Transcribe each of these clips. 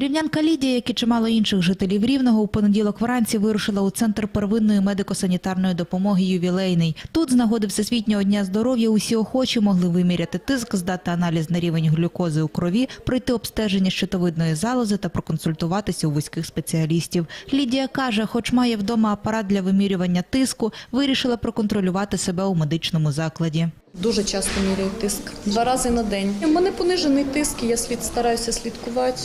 Рівнянка Лідія, як і чимало інших жителів Рівного, у понеділок вранці вирушила у центр первинної медико-санітарної допомоги ювілейний. Тут з нагоди Всесвітнього дня здоров'я усі охочі могли виміряти тиск, здати аналіз на рівень глюкози у крові, пройти обстеження щитовидної залози та проконсультуватися у вузьких спеціалістів. Лідія каже, хоч має вдома апарат для вимірювання тиску, вирішила проконтролювати себе у медичному закладі. Дуже часто міряю тиск. Два рази на день. У мене понижений тиск, я слід стараюся слідкувати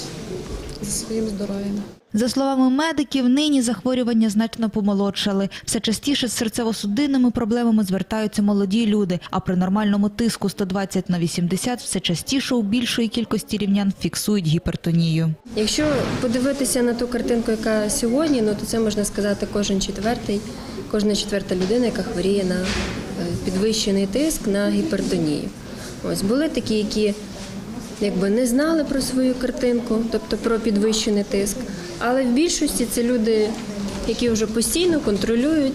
за своїм здоров'ям. За словами медиків, нині захворювання значно помолодшали. Все частіше з серцево-судинними проблемами звертаються молоді люди, а при нормальному тиску 120 на 80 все частіше у більшої кількості рівнян фіксують гіпертонію. Якщо подивитися на ту картинку, яка сьогодні, ну то це можна сказати кожен четвертий, кожна четверта людина, яка хворіє на е, підвищений тиск на гіпертонію. Ось були такі, які якби не знали про свою картинку, тобто про підвищений тиск. Але в більшості це люди, які вже постійно контролюють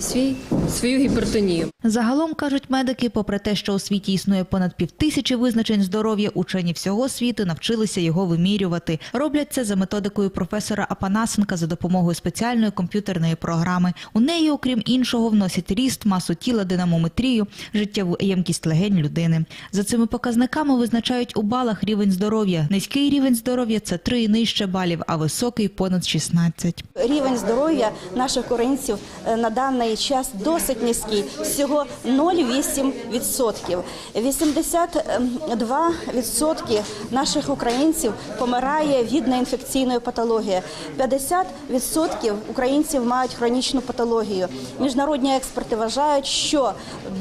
свій, свою гіпертонію. Загалом, кажуть медики, попри те, що у світі існує понад півтисячі визначень здоров'я, учені всього світу навчилися його вимірювати. Роблять це за методикою професора Апанасенка за допомогою спеціальної комп'ютерної програми. У неї, окрім іншого, вносять ріст, масу тіла, динамометрію, життєву ємкість легень людини. За цими показниками визначають у балах рівень здоров'я. Низький рівень здоров'я це 3 і нижче балів, а високий понад 16. Рівень здоров'я наших українців е, на даний час досить низький, всього 0,8%. 82% наших українців помирає від неінфекційної патології. 50% українців мають хронічну патологію. Міжнародні експерти вважають, що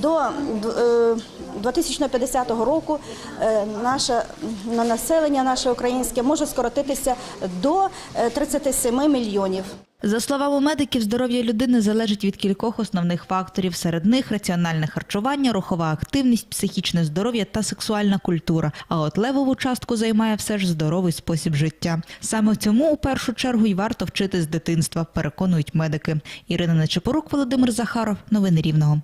до е, 2050 року е, наше на населення наше українське може скоротитися до е, 37 мільйонів. За словами медиків, здоров'я людини залежить від кількох основних факторів. Серед них раціональне харчування, рухова активність, психічне здоров'я та сексуальна культура. А от левову частку займає все ж здоровий спосіб життя. Саме цьому у першу чергу й варто вчити з дитинства, переконують медики. Ірина Нечепорук, Володимир Захаров. Новини Рівного.